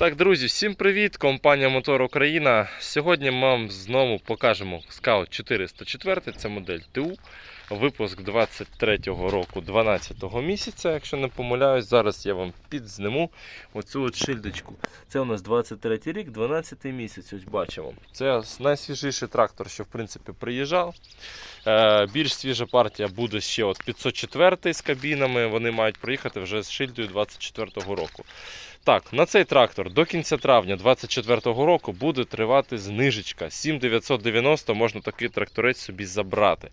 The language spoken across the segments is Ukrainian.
Так, друзі, всім привіт! Компанія Мотор Україна. Сьогодні ми вам знову покажемо Scout 404, це модель ТУ. Випуск 23-го року, 12-го місяця, якщо не помиляюсь, зараз я вам підзниму оцю от шильдочку. Це у нас 23 рік, 12 місяць, ось бачимо. Це найсвіжіший трактор, що в принципі приїжджав. Е, більш свіжа партія буде ще от 504 з кабінами. Вони мають проїхати вже з шильдою 24-го року. Так, на цей трактор до кінця травня 2024 року буде тривати знижечка. 7990 можна такий тракторець собі забрати.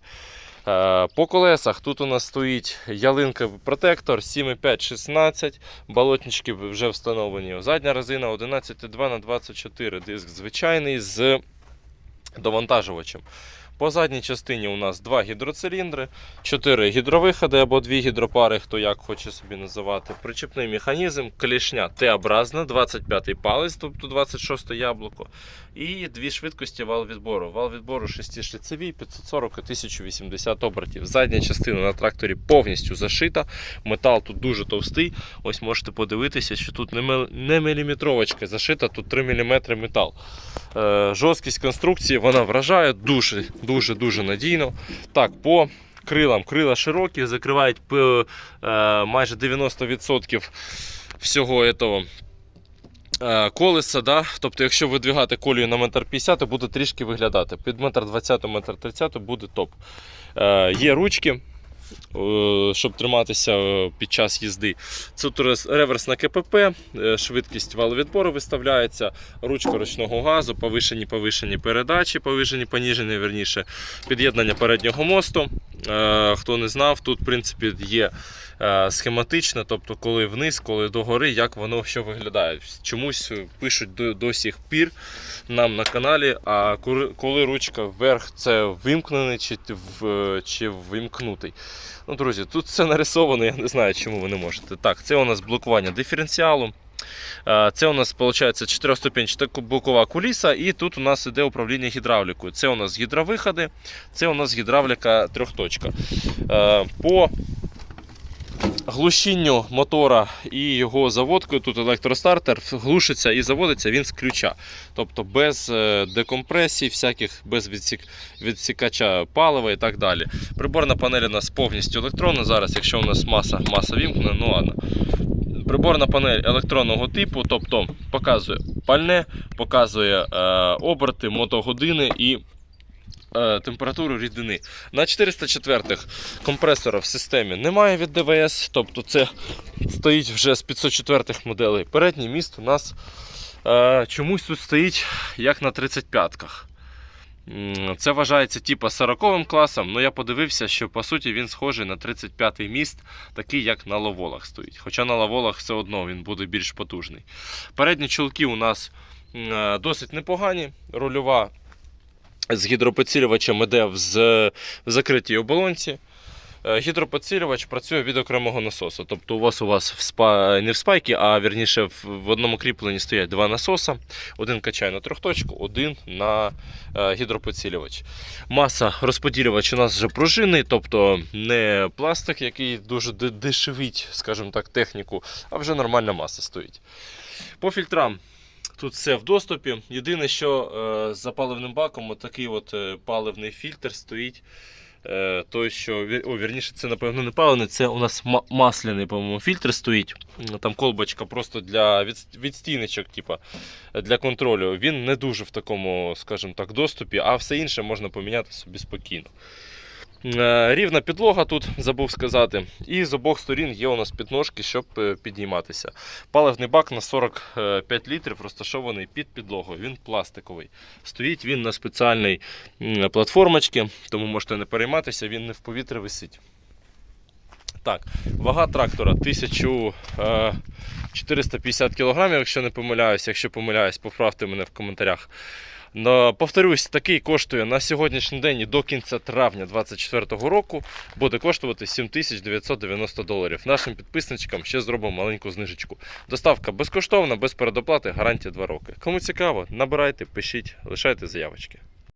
Е, По колесах тут у нас стоїть ялинка протектор 7,5-16, болотнички вже встановлені. Задня резина 11,2 на 24 диск звичайний з довантажувачем. По задній частині у нас два гідроциліндри, 4 гідровиходи або дві гідропари, хто як хоче собі називати. Причепний механізм, клішня Т-образна, 25-й палець, тобто 26 яблуко. І дві швидкості вал відбору. Вал відбору 6-шліцевий, 540 і 1080 обертів. Задня частина на тракторі повністю зашита. Метал тут дуже товстий. Ось можете подивитися, що тут не міліметровочка зашита, тут 3 мм метал. Е, жорсткість конструкції вона вражає дуже дуже дуже надійно. Так, по крилам. Крила широкі, закривають е, майже 90% всього этого. е, Колеса, да? тобто, якщо видвигати колію на метр 50, то буде трішки виглядати. Під метр 20, метр 30 буде топ. Е, є ручки, щоб триматися е, під час їзди. Це тут реверс на КПП, е, швидкість валовідбору виставляється, ручка ручного газу, повишені повишені передачі, повишені поніжені, верніше, під'єднання переднього мосту. Е, Хто не знав, тут в принципі є е, схематично, тобто коли вниз, коли догори, як воно що виглядає. Чомусь пишуть до, до сих пір нам на каналі, а коли ручка вверх, це вимкнений чи, в, чи вимкнутий. Ну, друзі, тут все нарисовано, я не знаю, чому ви не можете. Так, це у нас блокування диференціалу. Е, Це у нас виходить 4-ступенчата бокова куліса, і тут у нас іде управління гідравлікою. Це у нас гідровиходи, це у нас гідравліка трьохточка. Е, По глушінню мотора і його заводкою, тут електростартер глушиться і заводиться він з ключа. Тобто без е, декомпресії, всяких, без відсік, відсікача палива і так далі. Приборна панель у нас повністю електронна. Зараз, якщо у нас маса, маса вімкнена, ну ладно. Приборна панель електронного типу, тобто показує пальне, показує е, оберти, мотогодини і е, температуру рідини. На 404-х компресора в системі немає від ДВС, тобто це стоїть вже з 504-х моделей. Передній міст у нас е, чомусь тут стоїть як на 35-ках. Це вважається типа 40 класом, але я подивився, що по суті він схожий на 35-й міст, такий як на лаволах стоїть. Хоча на лаволах все одно він буде більш потужний. Передні чулки у нас е, досить непогані. Рульова з гідропоцілювачем іде в закритій оболонці. Е, Гідропідсилювач працює від окремого насосу. Тобто у вас у вас в спа... не в спайкі, а вірніше в, одному кріпленні стоять два насоса. Один качає на трьохточку, один на е, гідропідсилювач. Маса розподілювач у нас вже пружинний, тобто не пластик, який дуже де- дешевить, скажімо так, техніку, а вже нормальна маса стоїть. По фільтрам. Тут все в доступі. Єдине, що е, з запаливним баком такий от паливний фільтр стоїть. Е, той, що, о, вірніше, це, напевно, не паливний, це у нас масляний, по-моєму, фільтр стоїть. Там колбочка просто для від, відстійничок, типа, для контролю. Він не дуже в такому, скажімо так, доступі, а все інше можна поміняти собі спокійно. Е, Рівна підлога тут забув сказати. І з обох сторін є у нас підножки, щоб е, підійматися. Паливний бак на 45 літрів розташований під підлогою. Він пластиковий. Стоїть він на спеціальній платформочці, тому можете не перейматися, він не в повітрі висить. Так, вага трактора 1450 кг, якщо не помиляюсь. Якщо помиляюсь, поправте мене в коментарях. Но, повторюсь, такий коштує на сьогоднішній день і до кінця травня 2024 року буде коштувати 7990 доларів. Нашим підписничкам ще зробимо маленьку знижечку. Доставка безкоштовна, без передоплати, гарантія 2 роки. Кому цікаво, набирайте, пишіть, лишайте заявочки.